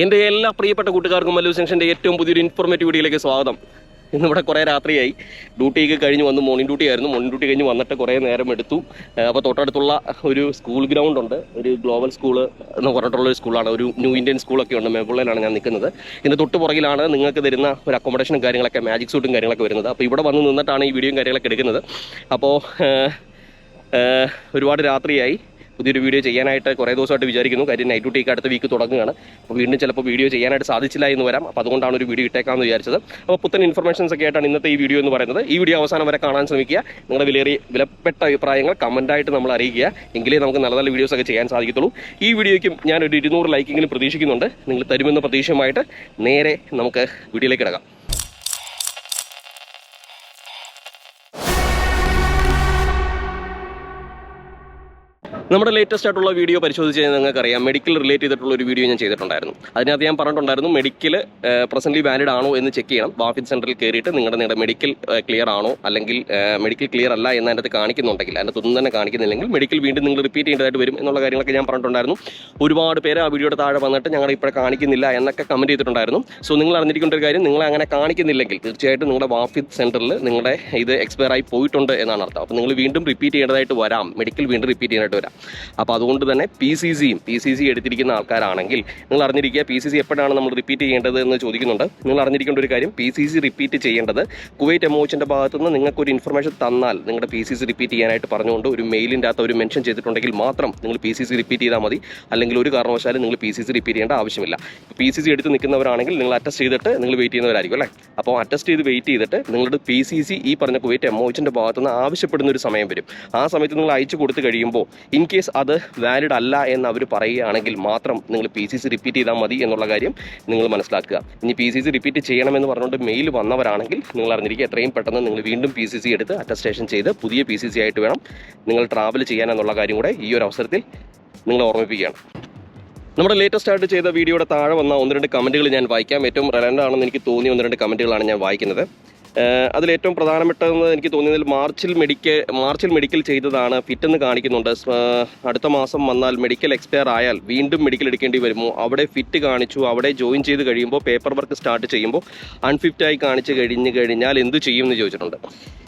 എന്റെ എല്ലാ പ്രിയപ്പെട്ട കൂട്ടുകാർക്കും മല്ലു സെക്ഷന്റെ ഏറ്റവും പുതിയൊരു ഇൻഫോർമേറ്റീവ് വീഡിയോയിലേക്ക് സ്വാഗതം. ഇന്നിവിടെ കുറേ രാത്രിയായി. ഡ്യൂട്ടിയൊക്കെ കഴിഞ്ഞ് വന്ന് മോർണിംഗ് ഡ്യൂട്ടി ആയിരുന്നു. മോർണിംഗ് ഡ്യൂട്ടി കഴിഞ്ഞ് വന്നിട്ട് കുറേ നേരം എടുത്തു. അപ്പോൾ തൊട്ടടുത്തുള്ള ഒരു സ്കൂൾ ഗ്രൗണ്ട് ഉണ്ട്. ഒരു ഗ്ലോബൽ സ്കൂൾ എന്ന് പറഞ്ഞിട്ടുള്ള ഒരു സ്കൂളാണ് ഒരു ന്യൂ ഇന്ത്യൻ സ്കൂളൊക്കെ ഉണ്ട്. മേപ്പുള്ളയിലാണ് ഞാൻ നിൽക്കുന്നത്. ഇതിന്റെ തൊട്ട് പുറകിലാണ് നിങ്ങൾക്ക് തരുന്ന ഒരു അക്കോമഡേഷനും കാര്യങ്ങളൊക്കെ മാജിക് സൂട്ടും കാര്യങ്ങളൊക്കെ വരുന്നത്. അപ്പോൾ ഇവിടെ വന്ന് നിന്നിട്ടാണ് ഈ വീഡിയോയും കാര്യങ്ങളൊക്കെ എടുക്കുന്നത്. അപ്പോൾ ഒരുപാട് രാത്രിയായി. പുതിയൊരു വീഡിയോ ചെയ്യാനായിട്ട് കുറേ ദിവസമായിട്ട് വിചാരിക്കുന്നു. കാര്യം നൈറ്റ് ഡ്യൂട്ടിക്ക് അടുത്ത വീക്ക് തുടങ്ങുകയാണ്. അപ്പോൾ വീണ്ടും ചിലപ്പോൾ വീഡിയോ ചെയ്യാനായിട്ട് സാധിച്ചില്ല എന്ന് വരാം. അപ്പോൾ അതുകൊണ്ടാണ് ഒരു വീഡിയോ ഇട്ടേക്കാമെന്ന് വിചാരിച്ചത്. അപ്പോൾ പുത്തൻ ഇൻഫർമേഷൻസ് ഒക്കെ ആയിട്ടാണ് ഇന്നത്തെ ഈ വീഡിയോ എന്ന് പറയുന്നത്. ഈ വീഡിയോ അവസാനം വരെ കാണാൻ ശ്രമിക്കുക. നിങ്ങളുടെ വിലയേറിയ വിലപ്പെട്ട അഭിപ്രായങ്ങൾ കമന്റായിട്ട് നമ്മൾ അറിയിക്കുക. എങ്കിലേ നമുക്ക് നല്ല നല്ല വീഡിയോസ് ഒക്കെ ചെയ്യാൻ സാധിക്കത്തുള്ളൂ. ഈ വീഡിയോയ്ക്കും ഞാനൊരു ഇരുന്നൂറ് ലൈക്കെങ്കിലും പ്രതീക്ഷിക്കുന്നുണ്ട്. നിങ്ങൾ തരുമെന്ന പ്രതീക്ഷയുമായിട്ട് നേരെ നമുക്ക് വീഡിയോയിലേക്ക് കിടക്കാം. നമ്മുടെ ലേറ്റസ്റ്റ് ആയിട്ടുള്ള വീഡിയോ പരിശോധിച്ച് കഴിഞ്ഞാൽ നിങ്ങൾക്കറിയാം. മെഡിക്കൽ റിലേറ്റ് ചെയ്തിട്ടുള്ള ഒരു വീഡിയോ ഞാൻ ചെയ്തിട്ടുണ്ടായിരുന്നു. അതിനകത്ത് ഞാൻ പറഞ്ഞിട്ടുണ്ടായിരുന്നു മെഡിക്കൽ പ്രസന്റ്ലി വാലിഡ് ആണോ എന്ന് ചെക്ക് ചെയ്യണം. വാഫിൻ സെന്ററിൽ കയറിയിട്ട് നിങ്ങളുടെ നിങ്ങളുടെ മെഡിക്കൽ ക്ലിയർ ആണോ? അല്ലെങ്കിൽ മെഡിക്കൽ ക്ലിയർ അല്ല എന്ന് അതിനകത്ത് കാണിക്കുന്നുണ്ടെങ്കിൽ അതിന്റെ ഒന്നും തന്നെ കാണിക്കുന്നില്ലെങ്കിൽ മെഡിക്കൽ വീണ്ടും നിങ്ങൾ റിപ്പീറ്റ് ചെയ്യേണ്ടതായിട്ട് വരും എന്നുള്ള കാര്യങ്ങളൊക്കെ ഞാൻ പറഞ്ഞിട്ടുണ്ടായിരുന്നു. ഒരുപാട് പേര് ആ വീഡിയോയുടെ താഴെ വന്നിട്ട് ഞങ്ങൾ ഇപ്പോഴെ കാണിക്കുന്നില്ല എന്നൊക്കെ കമന്റ് ചെയ്തിട്ടുണ്ടായിരുന്നു. സോ നിങ്ങൾ അറിഞ്ഞിരിക്കേണ്ട ഒരു കാര്യം നിങ്ങൾ അങ്ങനെ കാണിക്കുന്നില്ലെങ്കിൽ തീർച്ചയായിട്ടും നിങ്ങളുടെ വാഫിൻ സെന്ററിൽ നിങ്ങളുടെ ഇത് എക്സ്പയർ ആയി പോയിട്ടുണ്ട് എന്നാണ് അർത്ഥം. അപ്പോൾ നിങ്ങൾ വീണ്ടും റിപ്പീറ്റ് ചെയ്യേണ്ടതായിട്ട് വരാം. മെഡിക്കൽ വീണ്ടും റിപ്പീറ്റ് ചെയ്യാനായിട്ട് വരാം. അപ്പോൾ അതുകൊണ്ട് തന്നെ പി സി സിയും പി സി സി എടുത്തിരിക്കുന്ന ആൾക്കാരാണെങ്കിൽ നിങ്ങൾ അറിഞ്ഞിരിക്കുക പി സി സി എപ്പോഴാണ് നമ്മൾ റിപ്പീറ്റ് ചെയ്യേണ്ടത് എന്ന് ചോദിക്കുന്നുണ്ട്. നിങ്ങൾ അറിഞ്ഞിരിക്കേണ്ട ഒരു കാര്യം പി സി സി റിപ്പീറ്റ് ചെയ്യേണ്ടത് കുവൈറ്റ് എമോച്ചിന്റെ ഭാഗത്തു നിന്ന് നിങ്ങൾക്ക് ഒരു ഇൻഫർമേഷൻ തന്നാൽ നിങ്ങളുടെ പി സി സി റിപ്പീറ്റ് ചെയ്യാനായിട്ട് പറഞ്ഞുകൊണ്ട് ഒരു മെയിലിന്റെ അകത്ത് ഒരു മെൻഷൻ ചെയ്തിട്ടുണ്ടെങ്കിൽ മാത്രം നിങ്ങൾ പി സി സി റിപ്പീറ്റ് ചെയ്താൽ മതി. അല്ലെങ്കിൽ ഒരു കാരണവശാലും നിങ്ങൾ പി സി സി റിപ്പീറ്റ് ചെയ്യേണ്ട ആവശ്യമില്ല. പി സി സി എടുത്ത് നിൽക്കുന്നവരാണെങ്കിൽ നിങ്ങൾ അറ്റസ്റ്റ് ചെയ്തിട്ട് നിങ്ങൾ വെയിറ്റ് ചെയ്യുന്നവരായിരിക്കും അല്ലേ? അപ്പോൾ അറ്റസ്റ്റ് ചെയ്ത് വെയിറ്റ് ചെയ്തിട്ട് നിങ്ങളുടെ പി സി സി ഈ പറഞ്ഞ കുവൈറ്റ് എമോച്ചിന്റെ ഭാഗത്തുനിന്ന് ആവശ്യപ്പെടുന്ന ഒരു സമയം വരും. ആ സമയത്ത് നിങ്ങൾ അയച്ചു കൊടുത്തു കഴിയുമ്പോൾ ഇൻ കേസ് അത് വാലിഡ് അല്ല എന്ന് അവർ പറയുകയാണെങ്കിൽ മാത്രം നിങ്ങൾ പി സി സി റിപ്പീറ്റ് ചെയ്താൽ മതി എന്നുള്ള കാര്യം നിങ്ങൾ മനസ്സിലാക്കുക. ഇനി പി സി സി റിപ്പീറ്റ് ചെയ്യണമെന്ന് പറഞ്ഞുകൊണ്ട് മെയിൽ വന്നവരാണെങ്കിൽ നിങ്ങൾ അറിഞ്ഞിരിക്കുക എത്രയും പെട്ടെന്ന് നിങ്ങൾ വീണ്ടും പി സി സി എടുത്ത് അറ്റസ്റ്റേഷൻ ചെയ്ത് പുതിയ പി സി സി ആയിട്ട് വേണം നിങ്ങൾ ട്രാവൽ ചെയ്യാൻ എന്നുള്ള കാര്യം കൂടെ ഈ ഒരു അവസരത്തിൽ നിങ്ങൾ ഓർമ്മിപ്പിക്കുകയാണ്. നമ്മുടെ ലേറ്റസ്റ്റ് ആയിട്ട് ചെയ്ത വീഡിയോയുടെ താഴെ വന്ന ഒന്ന് രണ്ട് കമന്റുകൾ ഞാൻ വായിക്കാം. ഏറ്റവും റെലവന്റ് ആണെന്ന് എനിക്ക് തോന്നിയ ഒന്ന് രണ്ട് കമന്റുകളാണ് ഞാൻ വായിക്കുന്നത്. ഏറ്റവും പ്രധാനപ്പെട്ടതെന്ന് എനിക്ക് തോന്നിയതിൽ മാർച്ചിൽ മെഡിക്കൽ മാർച്ചിൽ മെഡിക്കൽ ചെയ്തതാണ് ഫിറ്റെന്ന് കാണിക്കുന്നുണ്ട്. അടുത്ത മാസം വന്നാൽ മെഡിക്കൽ എക്സ്പയർ ആയാൽ വീണ്ടും മെഡിക്കൽ എടുക്കേണ്ടി വരുമോ? അവിടെ ഫിറ്റ് കാണിച്ചു അവിടെ ജോയിൻ ചെയ്ത് കഴിയുമ്പോൾ പേപ്പർ വർക്ക് സ്റ്റാർട്ട് ചെയ്യുമ്പോൾ അൺഫിറ്റായി കാണിച്ച് കഴിഞ്ഞ് കഴിഞ്ഞാൽ എന്ത് ചെയ്യും എന്ന്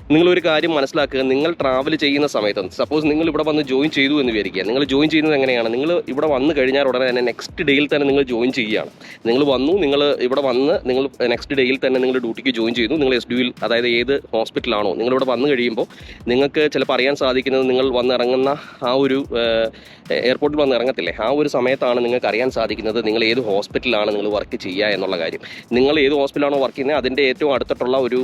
ചോദിച്ചിട്ടുണ്ട് നിങ്ങളൊരു കാര്യം മനസ്സിലാക്കുക. നിങ്ങൾ ട്രാവൽ ചെയ്യുന്ന സമയത്ത് സപ്പോസ് നിങ്ങൾ ഇവിടെ വന്ന് ജോയിൻ ചെയ്തു എന്ന് വിചാരിക്കുക. നിങ്ങൾ ജോയിൻ ചെയ്യുന്നത് എങ്ങനെയാണ്? നിങ്ങൾ ഇവിടെ വന്ന് കഴിഞ്ഞാൽ ഉടനെ തന്നെ നെക്സ്റ്റ് ഡേയിൽ തന്നെ നിങ്ങൾ ജോയിൻ ചെയ്യുകയാണ്. നിങ്ങൾ വന്നു നിങ്ങൾ ഇവിടെ വന്ന് നിങ്ങൾ നെക്സ്റ്റ് ഡേയിൽ തന്നെ നിങ്ങൾ ഡ്യൂട്ടിക്ക് ജോയിൻ ചെയ്തു. നിങ്ങൾ എസ് ഡിയിൽ അതായത് ഏത് ഹോസ്പിറ്റലാണോ നിങ്ങൾ ഇവിടെ വന്നു കഴിയുമ്പോൾ നിങ്ങൾക്ക് ചിലപ്പോൾ അറിയാൻ സാധിക്കുന്നത് നിങ്ങൾ വന്നിറങ്ങുന്ന ആ ഒരു എയർപോർട്ടിൽ വന്ന് ഇറങ്ങത്തില്ലേ? ആ ഒരു സമയത്താണ് നിങ്ങൾക്ക് അറിയാൻ സാധിക്കുന്നത് നിങ്ങൾ ഏത് ഹോസ്പിറ്റലാണ് നിങ്ങൾ വർക്ക് ചെയ്യുക എന്നുള്ള കാര്യം. നിങ്ങൾ ഏത് ഹോസ്പിറ്റലാണോ വർക്ക് ചെയ്യുന്നത് അതിന്റെ ഏറ്റവും അടുത്തിട്ടുള്ള ഒരു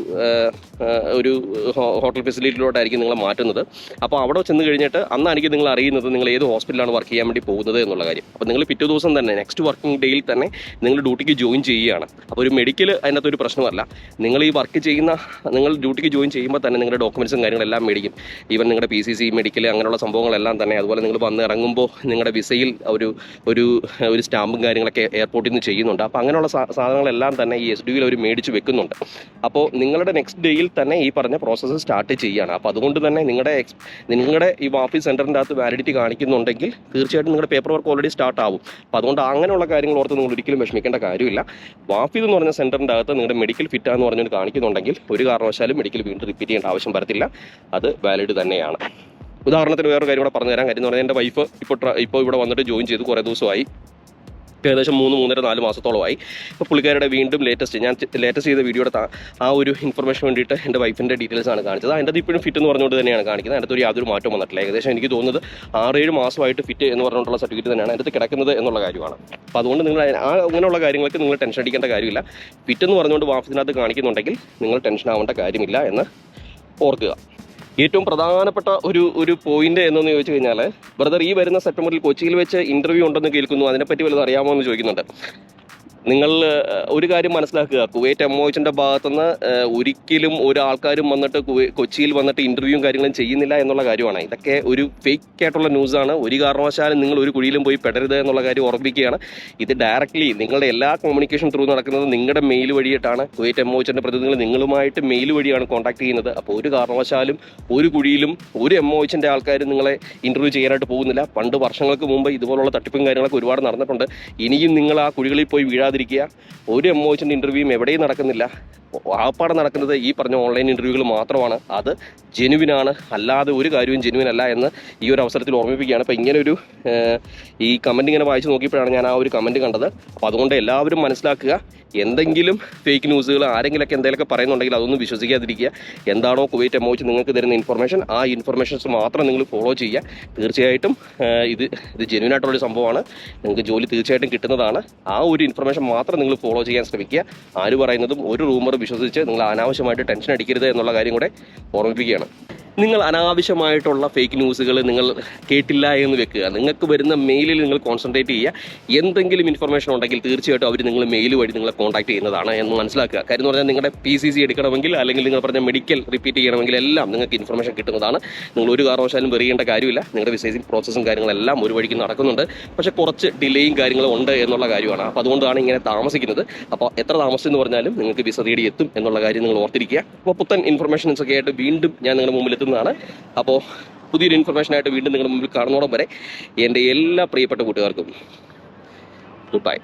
ഒരു ഹോട്ടൽ ഫെസിലിറ്റിയിലോട്ടായിരിക്കും നിങ്ങളെ മാറ്റുന്നത്. അപ്പോൾ അവിടെ ചെന്ന് കഴിഞ്ഞിട്ട് അന്നായിരിക്കും നിങ്ങൾ അറിയുന്നത് നിങ്ങൾ ഏത് ഹോസ്പിറ്റലാണ് വർക്ക് ചെയ്യാൻ വേണ്ടി പോകുന്നത് എന്നുള്ള കാര്യം. അപ്പോൾ നിങ്ങൾ പിറ്റേ ദിവസം തന്നെ നെക്സ്റ്റ് വർക്കിംഗ് ഡേയിൽ തന്നെ നിങ്ങൾ ഡ്യൂട്ടിക്ക് ജോയിൻ ചെയ്യുകയാണ്. അപ്പോൾ ഒരു മെഡിക്കൽ അതിനകത്ത് ഒരു പ്രശ്നമല്ല. നിങ്ങൾ ഈ വർക്ക് ചെയ്യുന്ന നിങ്ങൾ ഡ്യൂട്ടിക്ക് ജോയിൻ ചെയ്യുമ്പോൾ തന്നെ നിങ്ങളുടെ ഡോക്യുമെൻസും കാര്യങ്ങളെല്ലാം മേടിക്കും. ഈവൻ നിങ്ങളുടെ പി സി സി മെഡിക്കൽ അങ്ങനെയുള്ള സംഭവങ്ങളെല്ലാം തന്നെ. അതുപോലെ നിങ്ങൾ വന്ന് ഇറങ്ങുമ്പോൾ നിങ്ങളുടെ വിസയിൽ ഒരു ഒരു ഒരു സ്റ്റാമ്പും കാര്യങ്ങളൊക്കെ എയർപോർട്ടിൽ നിന്ന് ചെയ്യുന്നുണ്ട്. അപ്പോൾ അങ്ങനെയുള്ള സാധനങ്ങളെല്ലാം തന്നെ ഈ എസ് ഡിയിൽ അവർ മേടിച്ച് വെക്കുന്നുണ്ട്. അപ്പോൾ നിങ്ങളുടെ നെക്സ്റ്റ് ഡേയിൽ തന്നെ ഈ പറഞ്ഞ പ്രോസസ്സ് സ്റ്റാർട്ട് ചെയ്യുകയാണ് അപ്പോൾ അതുകൊണ്ട് തന്നെ നിങ്ങളുടെ എക്സ് നിങ്ങളുടെ ഈ ഓഫീസ് സെന്ററിന്റെ അകത്ത് വാലിഡിറ്റി കാണിക്കുന്നുണ്ടെങ്കിൽ തീർച്ചയായിട്ടും നിങ്ങളുടെ പേപ്പർ വർക്ക് ഓൾറെഡി സ്റ്റാർട്ട് ആവും. അപ്പോൾ അതുകൊണ്ട് അങ്ങനെയുള്ള കാര്യങ്ങൾ ഓർത്ത് നിങ്ങൾ ഒരിക്കലും വിഷമിക്കേണ്ട കാര്യമില്ല. വാഫി എന്ന് പറഞ്ഞ സെന്ററിന്റെ അകത്ത് നിങ്ങളുടെ മെഡിക്കൽ ഫിറ്റ് എന്ന് പറഞ്ഞുകൊണ്ട് കാണിക്കുന്നുണ്ടെങ്കിൽ ഒരു കാരണവശാലും മെഡിക്കൽ വീണ്ടും റിപ്പീറ്റ് ചെയ്യേണ്ട ആവശ്യം വരത്തില്ല. അത് വാലിഡ് തന്നെയാണ്. ഉദാഹരണത്തിന് വേറൊരു കാര്യം കൂടെ പറഞ്ഞുതരാം. കാര്യം എന്ന് പറഞ്ഞാൽ എന്റെ വൈഫ് ഇപ്പോൾ ഇപ്പോൾ ഇവിടെ വന്നിട്ട് ജോയിൻ ചെയ്ത് കുറേ ദിവസമായി. ഏകദേശം മൂന്ന് മൂന്നര നാല് മാസത്തോളമായി. ഇപ്പോൾ പുള്ളിക്കാരുടെ വീണ്ടും ലേറ്റസ്റ്റ് ഞാൻ ലേറ്റസ്റ്റ് ചെയ്ത വീഡിയോയുടെ ആ ഒരു ഇൻഫർമേഷൻ വേണ്ടിയിട്ട് എന്റെ വൈഫിന്റെ ഡീറ്റെയിൽസ് ആണ് കാണിച്ചത്. അതിന്റെ ഇപ്പോഴും ഫിറ്റ് എന്ന് പറഞ്ഞുകൊണ്ട് തന്നെയാണ് കാണിക്കുന്നത്. അതിന്റെ ഒരു യാതൊരു മാറ്റവും വന്നിട്ടില്ല. ഏകദേശം എനിക്ക് തോന്നുന്നത് ആറേഴ് മാസമായിട്ട് ഫിറ്റ് എന്ന് പറഞ്ഞിട്ടുള്ള സർട്ടിഫിക്കറ്റ് തന്നെയാണ് അതിന്റെ കിടക്കുന്നത് എന്നുള്ള കാര്യമാണ്. അപ്പോൾ അതുകൊണ്ട് നിങ്ങൾ ആ അങ്ങനെയുള്ള കാര്യങ്ങൾക്ക് നിങ്ങൾ ടെൻഷൻ അടിക്കേണ്ട കാര്യമില്ല. ഫിറ്റ് എന്ന് പറഞ്ഞുകൊണ്ട് വാഫിനകത്ത് കാണിക്കുന്നുണ്ടെങ്കിൽ നിങ്ങൾ ടെൻഷൻ ആവേണ്ട കാര്യമില്ല എന്ന് ഓർക്കുക. ഏറ്റവും പ്രധാനപ്പെട്ട ഒരു ഒരു പോയിന്റ് എന്നൊന്ന് ചോദിച്ചു കഴിഞ്ഞാൽ ബ്രദർ ഈ വരുന്ന സെപ്റ്റംബറിൽ കൊച്ചിയിൽ വെച്ച് ഇന്റർവ്യൂ ഉണ്ടെന്ന് കേൾക്കുന്നു. അതിനെപ്പറ്റി വല്ലതും അറിയാമോ എന്ന് ചോദിക്കുന്നുണ്ട്. നിങ്ങൾ ഒരു കാര്യം മനസ്സിലാക്കുക. കുവൈറ്റ് എംഒഎച്ചിന്റെ ഭാഗത്തുനിന്ന് ഒരിക്കലും ഒരാൾക്കാരും വന്നിട്ട് കൊച്ചിയിൽ വന്നിട്ട് ഇന്റർവ്യൂവും കാര്യങ്ങളും ചെയ്യുന്നില്ല എന്നുള്ള കാര്യമാണ്. ഇതൊക്കെ ഒരു ഫേക്ക് ആയിട്ടുള്ള ന്യൂസാണ് ഒരു കാരണവശാലും നിങ്ങൾ ഒരു കുഴിയിലും പോയി പെടരുത് എന്നുള്ള കാര്യം ഓർമ്മിപ്പിക്കുകയാണ് ഇത് ഡയറക്ട്ലി നിങ്ങളുടെ എല്ലാ കമ്മ്യൂണിക്കേഷൻ ത്രൂ നടക്കുന്നത് നിങ്ങളുടെ മെയിൽ വഴിയിട്ടാണ്. കുവൈറ്റ് എംഒഎച്ചിന്റെ പ്രതിനിധികൾ നിങ്ങളുമായിട്ട് മെയിൽ വഴിയാണ് കോൺടാക്ട് ചെയ്യുന്നത്. അപ്പോൾ ഒരു കാരണവശാലും ഒരു കുഴിയിലും ഒരു എംഒഎച്ചിന്റെ ആൾക്കാരും നിങ്ങളെ ഇന്റർവ്യൂ ചെയ്യാനായിട്ട് പോകുന്നില്ല. പണ്ട് വർഷങ്ങൾക്ക് മുമ്പ് ഇതുപോലുള്ള തട്ടിപ്പും കാര്യങ്ങളൊക്കെ ഒരുപാട് നടന്നിട്ടുണ്ട്. ഇനിയും നിങ്ങൾ ആ കുഴികളിൽ പോയി വീഴാതിരിക്കുക ഒരു എംഒഎച്ചിന്റെ ഇന്റർവ്യൂവും എവിടെയും നടക്കുന്നില്ല. ആപ്പാടെ നടക്കുന്നത് ഈ പറഞ്ഞ ഓൺലൈൻ ഇന്റർവ്യൂകൾ മാത്രമാണ്. അത് ജെനുവിനാണ് അല്ലാതെ ഒരു കാര്യവും ജെനുവിൻ അല്ല എന്ന് ഈ ഒരു അവസരത്തിൽ ഓർമ്മിപ്പിക്കുകയാണ്. അപ്പോൾ ഇങ്ങനെ ഒരു ഈ കമന്റ് ഇങ്ങനെ വായിച്ച് നോക്കിയപ്പോഴാണ് ഞാൻ ആ ഒരു കമന്റ് കണ്ടത്. അപ്പോൾ അതുകൊണ്ട് എല്ലാവരും മനസ്സിലാക്കുക. എന്തെങ്കിലും ഫേക്ക് ന്യൂസുകൾ ആരെങ്കിലൊക്കെ എന്തെങ്കിലുമൊക്കെ പറയുന്നുണ്ടെങ്കിൽ അതൊന്നും വിശ്വസിക്കാതിരിക്കുക. എന്താണോ കുവൈറ്റ് എമോച്ച് നിങ്ങൾക്ക് തരുന്ന ഇൻഫർമേഷൻ ആ ഇൻഫർമേഷൻസ് മാത്രം നിങ്ങൾ ഫോളോ ചെയ്യുക. തീർച്ചയായിട്ടും ഇത് ഇത് ജെനുവിൻ ആയിട്ടുള്ളൊരു സംഭവമാണ്. നിങ്ങൾക്ക് ജോലി തീർച്ചയായിട്ടും കിട്ടുന്നതാണ്. ആ ഒരു ഇൻഫർമേഷൻ മാത്രം നിങ്ങൾ ഫോളോ ചെയ്യാൻ ശ്രമിക്കുക. ആര് പറയുന്നതും ഒരു റൂമർ വിശ്വസിച്ച് നിങ്ങൾ അനാവശ്യമായിട്ട് ടെൻഷൻ അടിക്കരുത് എന്നുള്ള കാര്യം കൂടെ ഓർമ്മിപ്പിക്കുകയാണ്. നിങ്ങൾ അനാവശ്യമായിട്ടുള്ള ഫേക്ക് ന്യൂസുകൾ നിങ്ങൾ കേട്ടില്ല എന്ന് വെക്കുക. നിങ്ങൾക്ക് വരുന്ന മെയിലിൽ നിങ്ങൾ കോൺസെൻട്രേറ്റ് ചെയ്യുക. എന്തെങ്കിലും ഇൻഫർമേഷൻ ഉണ്ടെങ്കിൽ തീർച്ചയായിട്ടും അവർ നിങ്ങൾ മെയിൽ വഴി നിങ്ങളെ കോൺടാക്ട് ചെയ്യുന്നതാണ് എന്ന് മനസ്സിലാക്കുക. കാര്യം എന്ന് പറഞ്ഞാൽ നിങ്ങളുടെ പി സി സി എടുക്കണമെങ്കിൽ അല്ലെങ്കിൽ നിങ്ങൾ പറഞ്ഞ മെഡിക്കൽ റിപ്പീറ്റ് ചെയ്യണമെങ്കിൽ എല്ലാം നിങ്ങൾക്ക് ഇൻഫർമേഷൻ കിട്ടുന്നതാണ്. നിങ്ങൾ ഒരു കാരണവശാലും വെറിയേണ്ട കാര്യമില്ല. നിങ്ങളുടെ വിസേസിംഗ് പ്രോസസ്സും കാര്യങ്ങളെല്ലാം ഒരു വഴിക്ക് നടക്കുന്നുണ്ട്. പക്ഷേ കുറച്ച് ഡിലേയും കാര്യങ്ങളും ഉണ്ട് എന്നുള്ള കാര്യമാണ്. അപ്പോൾ അതുകൊണ്ടാണ് ഇങ്ങനെ താമസിക്കുന്നത്. അപ്പോൾ എത്ര താമസം എന്ന് പറഞ്ഞാലും നിങ്ങൾക്ക് വിസ തേടി എത്തും എന്നുള്ള കാര്യം നിങ്ങൾ ഓർത്തിരിക്കുക. അപ്പോൾ പുത്തൻ ഇൻഫർമേഷൻസ് ഒക്കെ ആയിട്ട് വീണ്ടും ഞാൻ നിങ്ങളുടെ മുമ്പിൽ എത്തുന്നതാണ്. അപ്പോൾ പുതിയൊരു ഇൻഫർമേഷനായിട്ട് വീണ്ടും നിങ്ങളുടെ മുമ്പിൽ കാണുന്നോടം വരെ എന്റെ എല്ലാ പ്രിയപ്പെട്ട കൂട്ടുകാർക്കും ഗുഡ് ബൈ